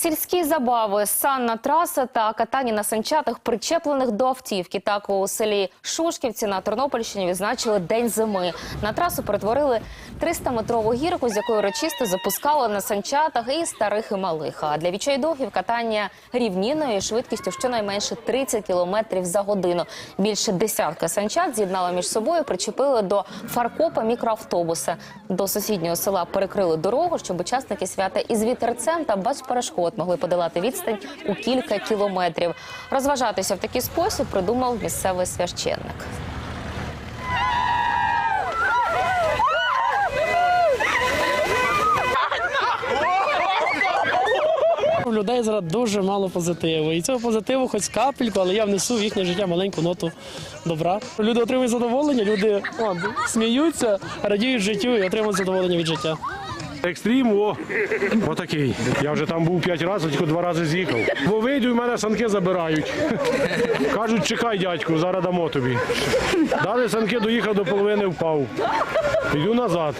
Сільські забави, санна траса та катання на санчатах, причеплених до автівки. Так у селі Шушківці на Тернопільщині відзначили День зими. На трасу перетворили 300-метрову гірку, з якої урочисто запускали на санчатах і старих і малих. А для відчайдухів катання рівніною швидкістю щонайменше 30 кілометрів за годину. Більше десятка санчат з'єднали між собою, причепили до фаркопа мікроавтобуса. До сусіднього села перекрили дорогу, щоб учасники свята із вітерцем та без перешкод могли подолати відстань у кілька кілометрів. Розважатися в такий спосіб придумав місцевий священник. У людей зараз дуже мало позитиву. І цього позитиву хоч капельку, але я внесу в їхнє життя маленьку ноту добра. Люди отримують задоволення, люди о, сміються, радіють життю і отримують задоволення від життя. Екстрім, о, отакий. Я вже там був п'ять разів, тільки два рази з'їхав. Бо вийду і мене санки забирають. Кажуть, чекай, дядьку, зараз дамо тобі. Дали санки, доїхав до половини, впав. Йду назад.